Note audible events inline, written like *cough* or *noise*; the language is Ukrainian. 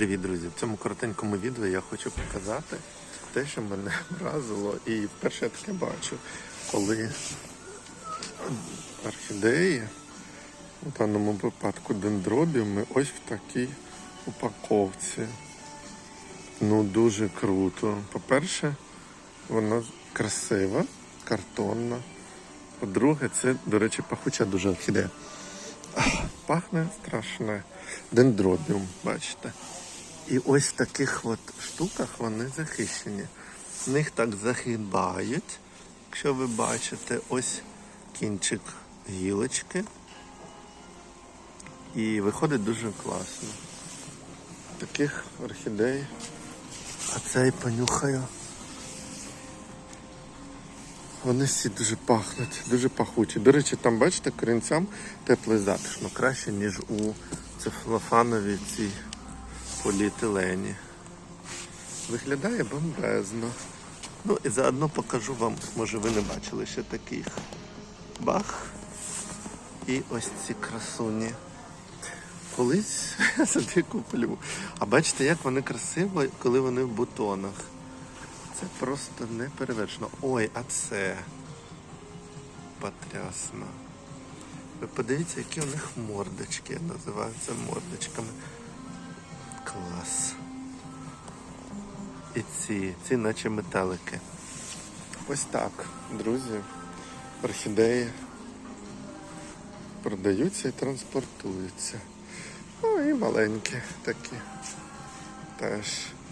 Привіт, друзі! В цьому коротенькому відео я хочу показати те, що мене *laughs* вразило. І вперше я таке бачу, коли орхідеї, у даному випадку дендробіуми, ось в такій упаковці. Ну, дуже круто. По-перше, вона красива, картонна. По-друге, це, до речі, пахуча дуже орхідея. Пахне страшне. Дендробіум, бачите. І ось в таких от штуках вони захищені. В них так загибають. Якщо ви бачите, ось кінчик гілочки. І виходить дуже класно. Таких орхідей. А цей понюхаю. Вони всі дуже пахнуть, дуже пахучі. До речі, там, бачите, корінцям теплий затишно краще, ніж у цефлофановій цій поліетилені. Виглядає бомбезно. Ну і заодно покажу вам, може ви не бачили ще таких. Бах. І ось ці красуні. Колись *laughs* я собі куплю. А бачите, як вони красиво, коли вони в бутонах. Це просто неперевершено. Ой, а це потрясно. Ви подивіться, які у них мордочки. Я називаю це мордочками. Клас. І ці, ці наче металики. Ось так, друзі, орхідеї продаються і транспортуються. Ну і маленькі такі теж.